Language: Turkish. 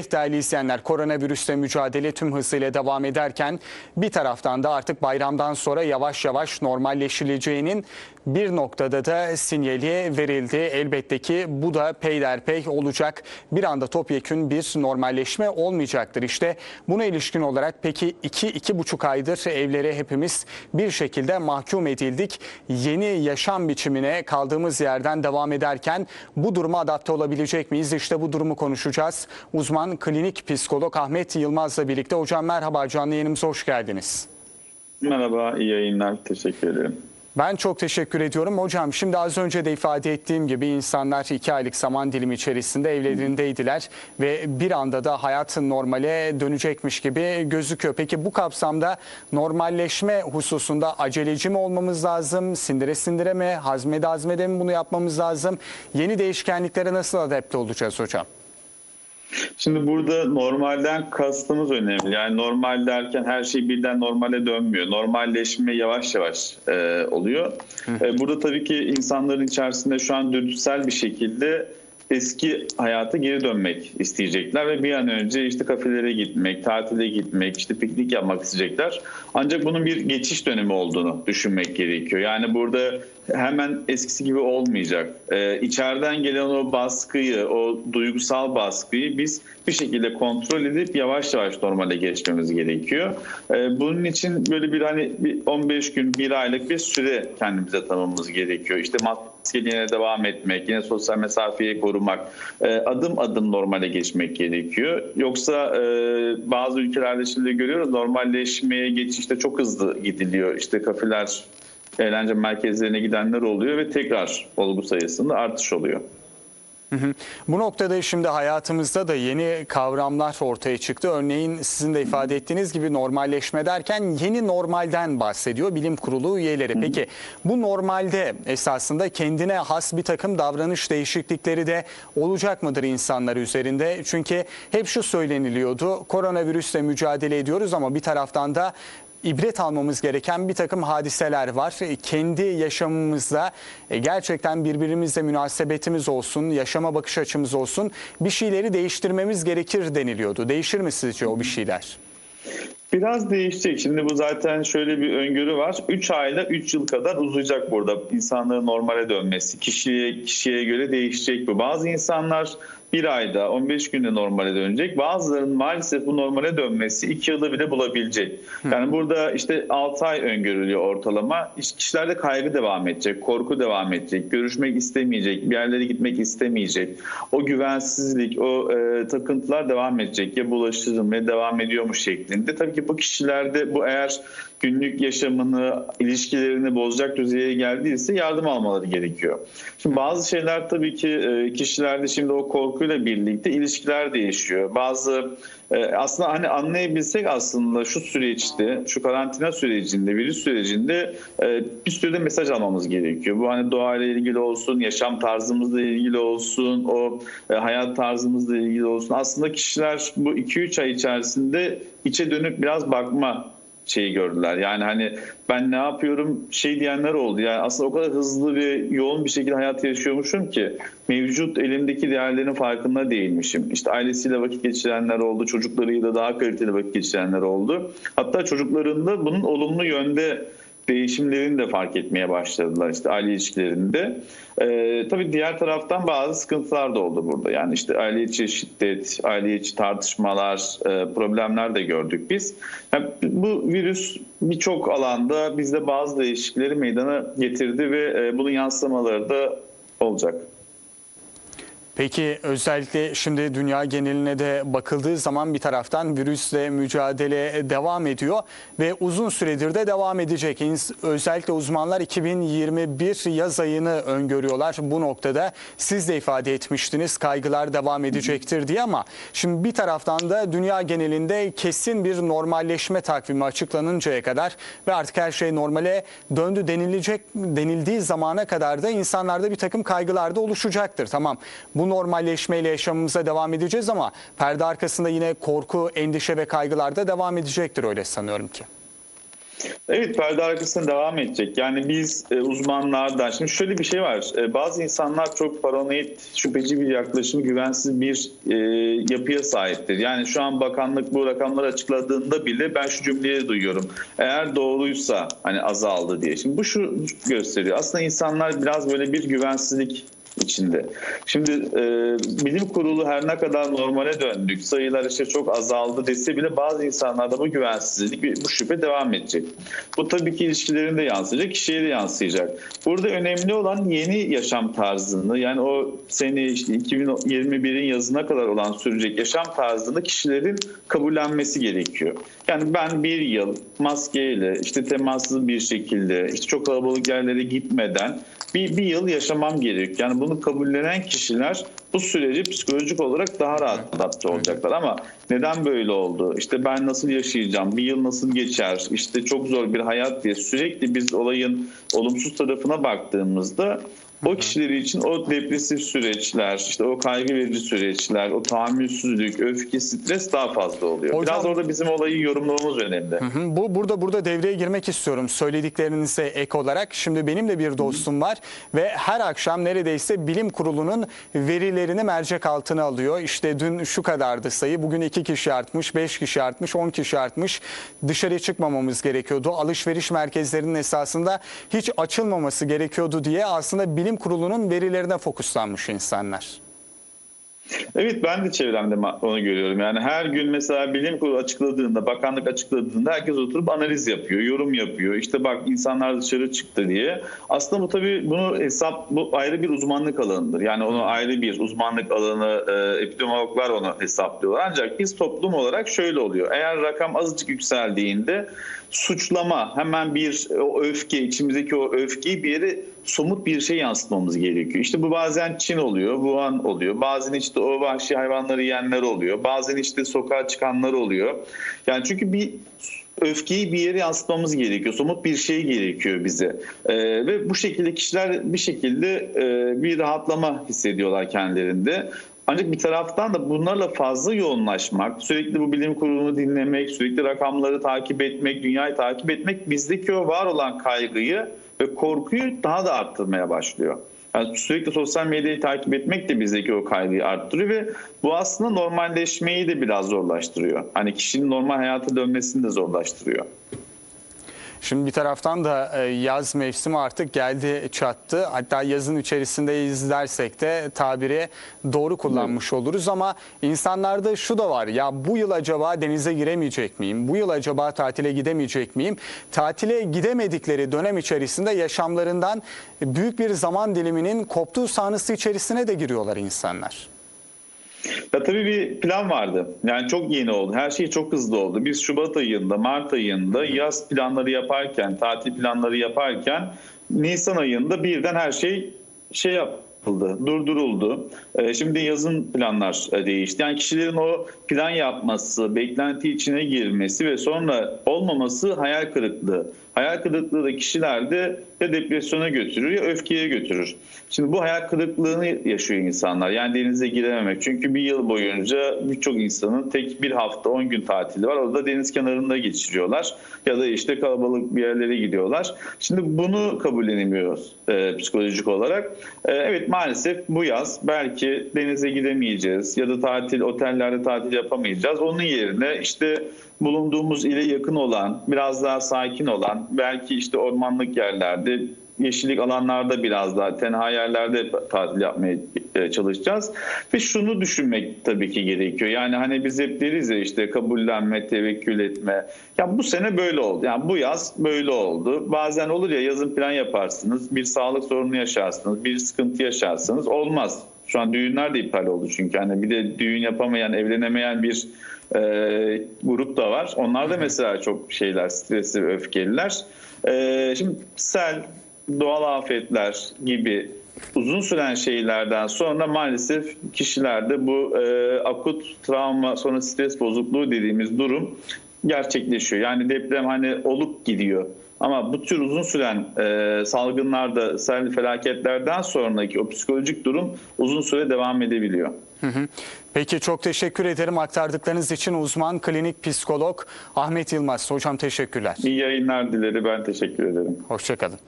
Değerli izleyenler koronavirüsle mücadele tüm hızıyla devam ederken bir taraftan da artık bayramdan sonra yavaş yavaş normalleşileceğinin bir noktada da sinyali verildi. Elbette ki bu da peyderpey olacak. Bir anda topyekün bir normalleşme olmayacaktır. İşte buna ilişkin olarak peki 2-2,5 aydır evlere hepimiz bir şekilde mahkum edildik. Yeni yaşam biçimine kaldığımız yerden devam ederken bu duruma adapte olabilecek miyiz? İşte bu durumu konuşacağız. Uzman klinik psikolog Ahmet Yılmaz'la birlikte. Hocam merhaba canlı yayınımıza hoş geldiniz. Merhaba, iyi yayınlar. Teşekkür ederim. Ben çok teşekkür ediyorum. Hocam şimdi az önce de ifade ettiğim gibi insanlar iki aylık zaman dilimi içerisinde evlerindeydiler ve bir anda da hayatın normale dönecekmiş gibi gözüküyor. Peki bu kapsamda normalleşme hususunda aceleci mi olmamız lazım? Sindire sindire mi? Hazmede hazmede mi bunu yapmamız lazım? Yeni değişkenliklere nasıl adapte olacağız hocam? Şimdi burada normalden kastımız önemli. Yani normal derken her şey birden normale dönmüyor. Normalleşme yavaş yavaş e, oluyor. E, burada tabii ki insanların içerisinde şu an dürtüsel bir şekilde eski hayata geri dönmek isteyecekler ve bir an önce işte kafelere gitmek, tatile gitmek, işte piknik yapmak isteyecekler. Ancak bunun bir geçiş dönemi olduğunu düşünmek gerekiyor. Yani burada hemen eskisi gibi olmayacak. Ee, içeriden gelen o baskıyı, o duygusal baskıyı biz bir şekilde kontrol edip yavaş yavaş normale geçmemiz gerekiyor. Ee, bunun için böyle bir hani bir 15 gün, bir aylık bir süre kendimize tanımamız gerekiyor. İşte maskeliğine devam etmek, yine sosyal mesafeyi korumak, e, adım adım normale geçmek gerekiyor. Yoksa e, bazı ülkelerde şimdi görüyoruz normalleşmeye geçişte çok hızlı gidiliyor. İşte kafeler eğlence merkezlerine gidenler oluyor ve tekrar olgu sayısında artış oluyor. Hı hı. Bu noktada şimdi hayatımızda da yeni kavramlar ortaya çıktı. Örneğin sizin de ifade ettiğiniz gibi normalleşme derken yeni normalden bahsediyor bilim kurulu üyeleri. Peki bu normalde esasında kendine has bir takım davranış değişiklikleri de olacak mıdır insanlar üzerinde? Çünkü hep şu söyleniliyordu koronavirüsle mücadele ediyoruz ama bir taraftan da ibret almamız gereken bir takım hadiseler var. E, Kendi yaşamımızda e, gerçekten birbirimizle münasebetimiz olsun, yaşama bakış açımız olsun bir şeyleri değiştirmemiz gerekir deniliyordu. Değişir mi sizce o bir şeyler? Biraz değişecek. Şimdi bu zaten şöyle bir öngörü var. 3 ayla 3 yıl kadar uzayacak burada insanlığın normale dönmesi. Kişiye kişiye göre değişecek bu. Bazı insanlar bir ayda 15 günde normale dönecek. Bazılarının maalesef bu normale dönmesi 2 yılda bile bulabilecek. Yani burada işte 6 ay öngörülüyor ortalama. Kişilerde kaygı devam edecek, korku devam edecek, görüşmek istemeyecek, bir yerlere gitmek istemeyecek. O güvensizlik, o e, takıntılar devam edecek. Ya bulaşırım ve devam ediyormuş şeklinde. Tabii ki bu kişilerde bu eğer günlük yaşamını, ilişkilerini bozacak düzeye geldiyse yardım almaları gerekiyor. Şimdi bazı şeyler tabii ki e, kişilerde şimdi o korkuyla birlikte ilişkiler değişiyor. Bazı e, aslında hani anlayabilsek aslında şu süreçte, şu karantina sürecinde, virüs sürecinde e, bir sürü de mesaj almamız gerekiyor. Bu hani doğayla ilgili olsun, yaşam tarzımızla ilgili olsun, o hayat tarzımızla ilgili olsun. Aslında kişiler bu 2-3 ay içerisinde içe dönüp biraz bakma şeyi gördüler. Yani hani ben ne yapıyorum şey diyenler oldu. Yani aslında o kadar hızlı ve yoğun bir şekilde hayat yaşıyormuşum ki mevcut elimdeki değerlerin farkında değilmişim. İşte ailesiyle vakit geçirenler oldu, çocuklarıyla daha kaliteli vakit geçirenler oldu. Hatta çocuklarında bunun olumlu yönde değişimlerini de fark etmeye başladılar işte aile ilişkilerinde. Ee, tabii diğer taraftan bazı sıkıntılar da oldu burada. Yani işte aile içi şiddet, aile içi tartışmalar, e, problemler de gördük biz. Yani bu virüs birçok alanda bizde bazı değişiklikleri meydana getirdi ve e, bunun yansımaları da olacak. Peki özellikle şimdi dünya geneline de bakıldığı zaman bir taraftan virüsle mücadele devam ediyor ve uzun süredir de devam edecek. Özellikle uzmanlar 2021 yaz ayını öngörüyorlar bu noktada. Siz de ifade etmiştiniz kaygılar devam edecektir diye ama şimdi bir taraftan da dünya genelinde kesin bir normalleşme takvimi açıklanıncaya kadar ve artık her şey normale döndü denilecek denildiği zamana kadar da insanlarda bir takım kaygılar da oluşacaktır. Tamam bu normalleşmeyle yaşamımıza devam edeceğiz ama perde arkasında yine korku, endişe ve kaygılar da devam edecektir öyle sanıyorum ki. Evet perde arkasında devam edecek. Yani biz e, uzmanlardan şimdi şöyle bir şey var. E, bazı insanlar çok paranoid, şüpheci bir yaklaşım, güvensiz bir e, yapıya sahiptir. Yani şu an bakanlık bu rakamları açıkladığında bile ben şu cümleyi duyuyorum. Eğer doğruysa hani azaldı diye. Şimdi bu şu gösteriyor. Aslında insanlar biraz böyle bir güvensizlik içinde. Şimdi e, bilim kurulu her ne kadar normale döndük, sayılar işte çok azaldı dese bile bazı insanlarda bu güvensizlik, bu şüphe devam edecek. Bu tabii ki ilişkilerinde yansıyacak, kişiye de yansıyacak. Burada önemli olan yeni yaşam tarzını, yani o sene işte 2021'in yazına kadar olan sürecek yaşam tarzını kişilerin kabullenmesi gerekiyor. Yani ben bir yıl maskeyle, işte temassız bir şekilde, işte çok kalabalık yerlere gitmeden bir, bir yıl yaşamam gerekiyor. Yani bunu kabullenen kişiler bu süreci psikolojik olarak daha rahat adapte olacaklar. Ama neden böyle oldu? İşte ben nasıl yaşayacağım? Bir yıl nasıl geçer? İşte çok zor bir hayat diye sürekli biz olayın olumsuz tarafına baktığımızda o kişiler için o depresif süreçler, işte o kaygı verici süreçler, o tahammülsüzlük, öfke, stres daha fazla oluyor. Hocam- Biraz orada bizim olayı yorumlamamız önemli. Hı, Bu burada burada devreye girmek istiyorum söylediklerinize ek olarak. Şimdi benim de bir dostum var ve her akşam neredeyse bilim kurulunun verilerini mercek altına alıyor. İşte dün şu kadardı sayı, bugün iki kişi artmış, beş kişi artmış, on kişi artmış. Dışarı çıkmamamız gerekiyordu. Alışveriş merkezlerinin esasında hiç açılmaması gerekiyordu diye aslında bilim kurulunun verilerine fokuslanmış insanlar. Evet ben de çevremde onu görüyorum. Yani her gün mesela bilim kurulu açıkladığında, bakanlık açıkladığında herkes oturup analiz yapıyor, yorum yapıyor. İşte bak insanlar dışarı çıktı diye. Aslında bu tabii bunu hesap bu ayrı bir uzmanlık alanıdır. Yani onu ayrı bir uzmanlık alanı e, epidemiologlar onu hesaplıyorlar. Ancak biz toplum olarak şöyle oluyor. Eğer rakam azıcık yükseldiğinde suçlama, hemen bir o öfke, içimizdeki o öfkeyi bir yere somut bir şey yansıtmamız gerekiyor. İşte bu bazen Çin oluyor, Wuhan oluyor. Bazen işte o vahşi hayvanları yiyenler oluyor. Bazen işte sokağa çıkanlar oluyor. Yani çünkü bir öfkeyi bir yere yansıtmamız gerekiyor. Somut bir şey gerekiyor bize. Ee, ve bu şekilde kişiler bir şekilde e, bir rahatlama hissediyorlar kendilerinde. Ancak bir taraftan da bunlarla fazla yoğunlaşmak, sürekli bu bilim kurulunu dinlemek, sürekli rakamları takip etmek, dünyayı takip etmek bizdeki o var olan kaygıyı ve korkuyu daha da arttırmaya başlıyor. Yani sürekli sosyal medyayı takip etmek de bizdeki o kaygıyı arttırıyor ve bu aslında normalleşmeyi de biraz zorlaştırıyor. Hani kişinin normal hayata dönmesini de zorlaştırıyor. Şimdi bir taraftan da e, yaz mevsimi artık geldi çattı. Hatta yazın içerisinde izlersek de tabiri doğru kullanmış oluruz ama insanlarda şu da var. Ya bu yıl acaba denize giremeyecek miyim? Bu yıl acaba tatile gidemeyecek miyim? Tatile gidemedikleri dönem içerisinde yaşamlarından büyük bir zaman diliminin koptuğu sahnısı içerisine de giriyorlar insanlar. Ya tabii bir plan vardı. Yani çok yeni oldu. Her şey çok hızlı oldu. Biz Şubat ayında, Mart ayında yaz planları yaparken, tatil planları yaparken Nisan ayında birden her şey şey yapıldı, durduruldu. Ee, Şimdi yazın planlar e, değişti. Yani kişilerin o plan yapması, beklenti içine girmesi ve sonra olmaması hayal kırıklığı. Hayal kırıklığı da kişilerde ya depresyona götürür ya öfkeye götürür. Şimdi bu hayal kırıklığını yaşıyor insanlar. Yani denize girememek. Çünkü bir yıl boyunca birçok insanın tek bir hafta 10 gün tatili var. Orada deniz kenarında geçiriyorlar. Ya da işte kalabalık bir yerlere gidiyorlar. Şimdi bunu kabullenemiyoruz e, psikolojik olarak. E, evet maalesef bu yaz belki denize gidemeyeceğiz ya da tatil otellerde tatil yapamayacağız. Onun yerine işte bulunduğumuz ile yakın olan, biraz daha sakin olan, belki işte ormanlık yerlerde, yeşillik alanlarda biraz daha tenha yerlerde tatil yapmaya e, çalışacağız. Ve şunu düşünmek tabii ki gerekiyor. Yani hani biz hep deriz ya işte kabullenme, tevekkül etme. Ya bu sene böyle oldu. Yani bu yaz böyle oldu. Bazen olur ya yazın plan yaparsınız, bir sağlık sorunu yaşarsınız, bir sıkıntı yaşarsınız. Olmaz. Şu an düğünler de iptal oldu çünkü. Hani bir de düğün yapamayan, evlenemeyen bir e, grup da var. Onlar da mesela çok şeyler, stresli ve öfkeliler. E, şimdi sel, doğal afetler gibi uzun süren şeylerden sonra maalesef kişilerde bu e, akut travma sonra stres bozukluğu dediğimiz durum gerçekleşiyor. Yani deprem hani olup gidiyor. Ama bu tür uzun süren e, salgınlarda, sel felaketlerden sonraki o psikolojik durum uzun süre devam edebiliyor. Peki çok teşekkür ederim aktardıklarınız için uzman klinik psikolog Ahmet Yılmaz. Hocam teşekkürler. İyi yayınlar dileri ben teşekkür ederim. Hoşçakalın.